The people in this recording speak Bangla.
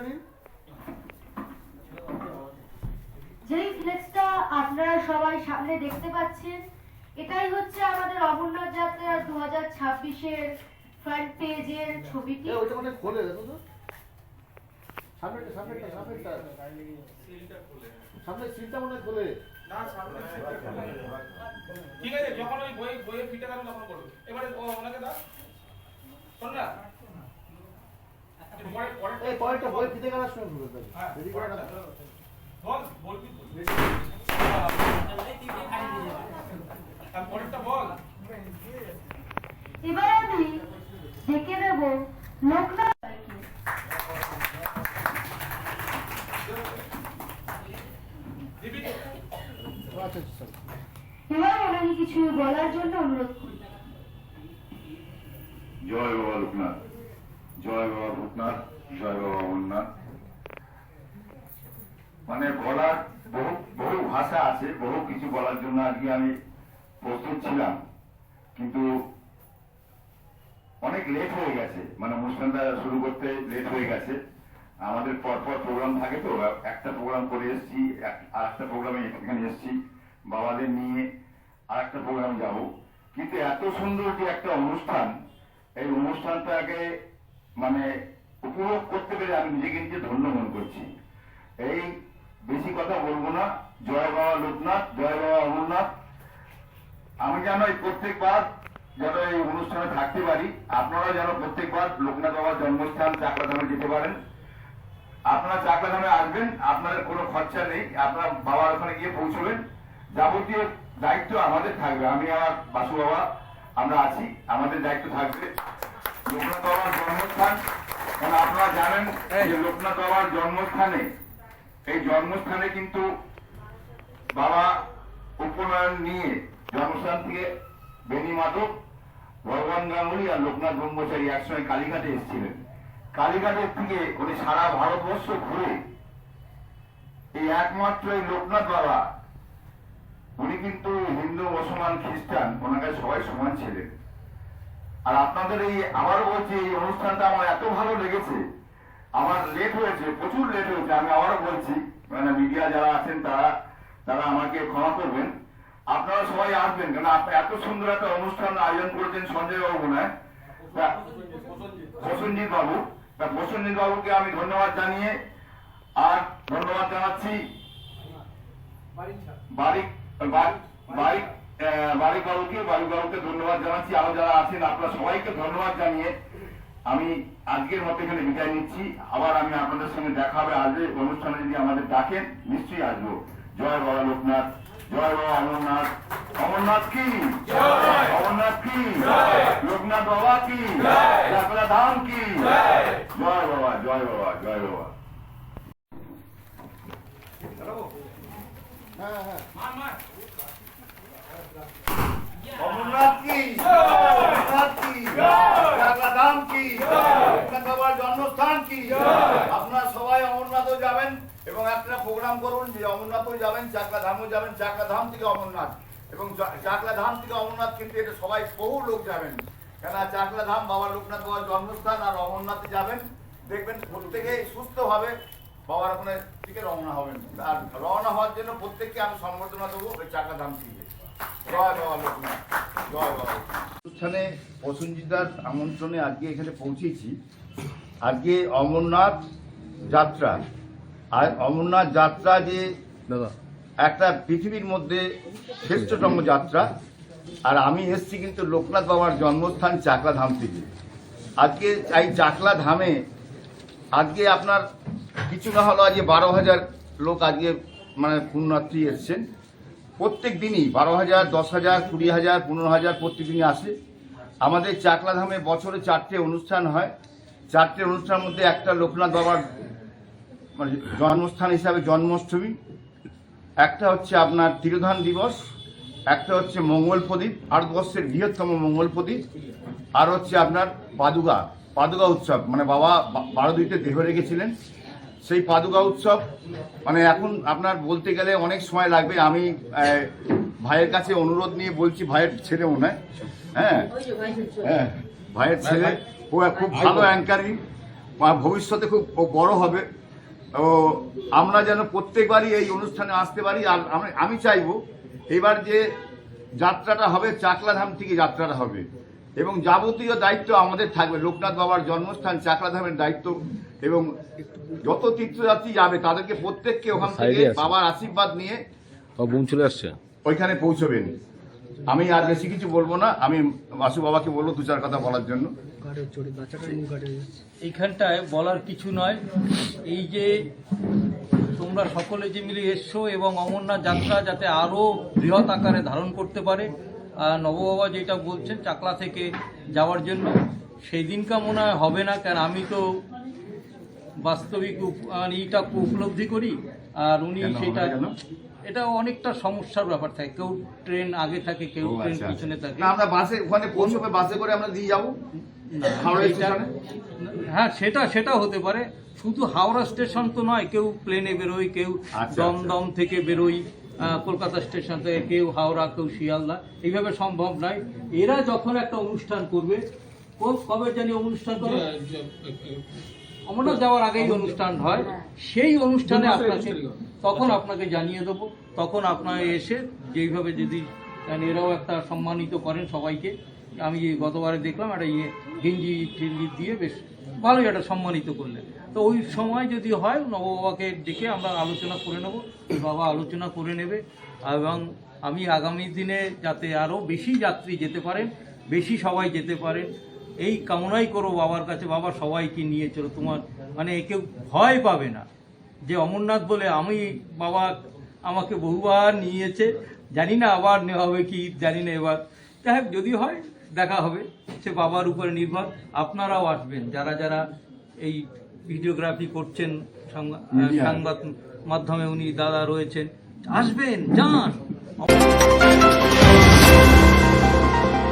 নিন যেই ফ্লেক্সটা আপনারা সবাই সামনে দেখতে পাচ্ছেন এটাই হচ্ছে আমাদের অমরনাথ যাত্রা দু হাজার ছাব্বিশের ফ্রন্ট পেজের ছবিটি। এ, ওইটা মানে খোলে দেখো তো। সামনেটা সামনেটা সামনেটা সামনে মনে ঠিক আছে যখন ওই বই বইয়ের ফিটে থাকবে তখন করবে এবারে ও ওনাকে দাও শোন না একটু পরে পরে এই বই ফিতে গেলার সময় ঘুরে দেবে হ্যাঁ, রেডি করে না বল বল এবার আমি ডেকে লোকনাথ। দিবি? আচ্ছা এবার ওনাকে কিছু বলার জন্য অনুরোধ করি। জয় বাবা লোকনাথ। জয় বাবা ভূতনাথ, জয় বাবা অমরনাথ। মানে বলার বহু বহু ভাষা আছে, বহু কিছু বলার জন্য আজকে আমি প্রস্তুত ছিলাম। কিন্তু অনেক লেট হয়ে গেছে। মানে অনুষ্ঠানটা শুরু করতে লেট হয়ে গেছে। আমাদের পরপর প্রোগ্রাম থাকে তো, একটা প্রোগ্রাম করে এসেছি আর একটা প্রোগ্রামে এখানে এসেছি, বাবাদের নিয়ে আর একটা প্রোগ্রাম যাব। কিন্তু এত সুন্দর যে একটা অনুষ্ঠান, এই অনুষ্ঠানটাকে মানে উপভোগ করতে পেরে আমি নিজেকে নিজে ধন্য মনে করছি। এই বেশি কথা বলব না। জয় বাবা লোকনাথ, জয় বাবা অমরনাথ। আমি যেন এই প্রত্যেকবার যেন এই অনুষ্ঠানে থাকতে পারি। আপনারা যেন প্রত্যেকবার লোকনাথ বাবার জন্মস্থান চাকলাধামে যেতে পারেন। আপনারা চাকলাধামে আসবেন, আপনাদের কোনো খরচা নেই। আপনারা বাবার ওখানে গিয়ে পৌঁছবেন। যাবতীয় দায়িত্ব আমাদের থাকবে। আমি আমার বাসু বাবা, আমরা আছি। আমাদের দায়িত্ব থাকবে। লোকনাথ বাবার জন্মস্থান। কারণ আপনারা জানেন যে লোকনাথ বাবার জন্মস্থানে এই জন্মস্থানে কিন্তু বাবা উপনয়ন নিয়ে জন্মস্থান থেকে বেনি মাধব ভগবান গাঙ্গুলি আর লোকনাথ ব্রহ্মচারী একসঙ্গে কালীঘাটে এসেছিলেন। কালীঘাটের থেকে উনি সারা ভারতবর্ষ ঘুরে এই একমাত্র এই লোকনাথ বাবা উনি কিন্তু হিন্দু মুসলমান খ্রিস্টান ওনাকে সবাই সমান ছিলেন। আর আপনাদের এই আবারও বলছি এই অনুষ্ঠানটা আমার এত ভালো লেগেছে। আমার লেট হয়েছে প্রচুর লেট হয়েছে আমি আবারও বলছি মানে মিডিয়া যারা আছেন তারা তারা আমাকে ক্ষমা করবেন। আপনারা সবাই আসবেন কেন আপনি এত সুন্দর একটা অনুষ্ঠান আয়োজন করেছেন সঞ্জয় বাবু তা- প্রসেনজিৎ বাবু তা প্রসেনজিৎ বাবুকে আমি ধন্যবাদ জানিয়ে আর ধন্যবাদ জানাচ্ছি বারিক বারিক বারিক আহ, বারিক বাবুকে বারিক বাবুকে ধন্যবাদ জানাচ্ছি। আরও যারা আছেন আপনারা সবাইকে ধন্যবাদ জানিয়ে আমি আজকের মতো এখানে বিদায় নিচ্ছি। আবার আমি আপনাদের সঙ্গে দেখা হবে আজকে অনুষ্ঠানে যদি আমাদের ডাকেন নিশ্চয়ই আসব। জয় বাবা লোকনাথ জয় বাবা অমরনাথ। অমরনাথ কি? অমরনাথ কি? লোকনাথ বাবা কি? ধাম কি? জয়। বাবা জয় বাবা জয় বাবা। হ্যাঁ হ্যাঁ মার মার অমরনাথ কি অমরনাথ কি চাকলা ধাম কি আপনার বাবার জন্মস্থান কি আপনারা সবাই অমরনাথও যাবেন এবং একটা প্রোগ্রাম করুন যে অমরনাথও যাবেন চাকলা ধামও যাবেন চাকলা ধাম থেকে অমরনাথ। এবং চাকলা ধাম থেকে অমরনাথ কিন্তু এটা সবাই বহু লোক যাবেন। কেন চাকলা ধাম বাবা লোকনাথ বাবার জন্মস্থান আর অমরনাথে যাবেন। দেখবেন প্রত্যেকে সুস্থভাবে বাবার ওখানে থেকে রওনা হবেন। আর রওনা হওয়ার জন্য প্রত্যেককে আমি সম্বর্ধনা দেবো ওই চাকলা ধাম থেকে। লোকনাথ বাবা অনুষ্ঠানে প্রসঞ্জিতার আমন্ত্রণে আজকে এখানে পৌঁছেছি। আজকে অমরনাথ যাত্রা। আর অমরনাথ যাত্রা যে একটা পৃথিবীর মধ্যে শ্রেষ্ঠতম যাত্রা আর আমি এসেছি কিন্তু লোকনাথ বাবার জন্মস্থান চাকলা ধাম থেকে। আজকে এই চাকলা ধামে আজকে আপনার কিছু না হলো আজকে বারো হাজার লোক আজকে মানে পুণ্যার্থী এসছেন। প্রত্যেক দিনই বারো হাজার দশ হাজার কুড়ি হাজার পনেরো হাজার প্রত্যেক দিনই আসে। আমাদের চাকলা ধামে বছরে চারটে অনুষ্ঠান হয়। চারটে অনুষ্ঠানের মধ্যে একটা লোকনাথ বাবার মানে জন্মস্থান হিসাবে জন্মাষ্টমী, একটা হচ্ছে আপনার তিরোধান দিবস, একটা হচ্ছে মঙ্গল প্রদীপ, ভারতবর্ষের বৃহত্তম মঙ্গল প্রদীপ, আর হচ্ছে আপনার পাদুকা পাদুকা উৎসব মানে বাবা বারোদুইতে দেহ রেখেছিলেন। সেই পাদুকা উৎসব মানে এখন আপনার বলতে গেলে অনেক সময় লাগবে। আমি ভাইয়ের কাছে অনুরোধ নিয়ে বলছি, ভাইয়ের ছেলে মনে হয় হ্যাঁ হ্যাঁ ভাইয়ের ছেলে। ও খুব ভালো অ্যাঙ্কারিং ভবিষ্যতে খুব ও বড় হবে। তো আমরা যেন প্রত্যেকবারই এই অনুষ্ঠানে আসতে পারি। আর আমি- আমি চাইব এবার যে যাত্রাটা হবে চাকলাধাম থেকে যাত্রাটা হবে। এবং যাবতীয় দায়িত্ব আমাদের থাকবে। লোকনাথ বাবার জন্মস্থান চাকলাধামের দায়িত্ব। এবং যত তীর্থযাত্রী যাবে তাদেরকে প্রত্যেককে ওখান থেকে বাবার আশীর্বাদ নিয়ে চলে আসছে? ওইখানে পৌঁছবেন। আমি আর বেশি কিছু বলব না। আমি বাসু বাবাকে বলব দু চার কথা বলার জন্য। এইখানটায় বলার কিছু নয়। এই যে তোমরা সকলে যে মিলে এসছো এবং অমরনাথ যাত্রা যাতে আরও বৃহৎ আকারে ধারণ করতে পারে আর নববাবা যেটা বলছেন চাকলা থেকে যাওয়ার জন্য সেই দিনকা মনে হয় হবে না কেন আমি তো বাস্তবিক মানে এইটা উপলব্ধি করি আর উনি সেটা? এটা অনেকটা সমস্যার ব্যাপার থাকে। কেউ ট্রেন আগে থাকে কেউ ট্রেন আচ্ছা, পিছনে আচ্ছা। থাকে। না আমরা বাসে ওখানে পৌঁছবে বাসে করে আমরা দিয়ে যাব। হ্যাঁ সেটা সেটা হতে পারে। শুধু হাওড়া স্টেশন তো নয় কেউ প্লেনে বেরোয় কেউ আচ্ছা, দমদম থেকে বেরোয় কলকাতা স্টেশন থেকে কেউ হাওড়া কেউ শিয়ালদা। এইভাবে সম্ভব নয়। এরা যখন একটা অনুষ্ঠান করবে কবে জানি অনুষ্ঠান করে? অমরনাথ যাওয়ার আগেই অনুষ্ঠান হয়। সেই অনুষ্ঠানে আপনাকে তখন আপনাকে জানিয়ে দেবো। তখন আপনারা এসে যেইভাবে যদি এরাও একটা সম্মানিত করেন সবাইকে। আমি গতবারে দেখলাম একটা ইয়ে গেঞ্জি টেঞ্জি দিয়ে বেশ ভালোই একটা সম্মানিত করলেন। তো ওই সময় যদি হয়, নববাবাকে ডেকে আমরা আলোচনা করে নেব। বাবা আলোচনা করে নেবে এবং আমি আগামী দিনে যাতে আরও বেশি যাত্রী যেতে পারেন, বেশি সবাই যেতে পারেন, এই কামনাই করো বাবার কাছে। বাবা সবাইকে নিয়ে চলো। তোমার মানে কেউ ভয় পাবে না। যে অমরনাথ বলে আমি বাবা আমাকে বহুবার নিয়েছে জানি না আবার নেওয়া হবে কি জানি না এবার। যাই হোক যদি হয় দেখা হবে। সে বাবার উপরে নির্ভর। আপনারাও আসবেন যারা যারা এই ভিডিওগ্রাফি করছেন সংবাদ মাধ্যমে উনি দাদা রয়েছেন আসবেন যান।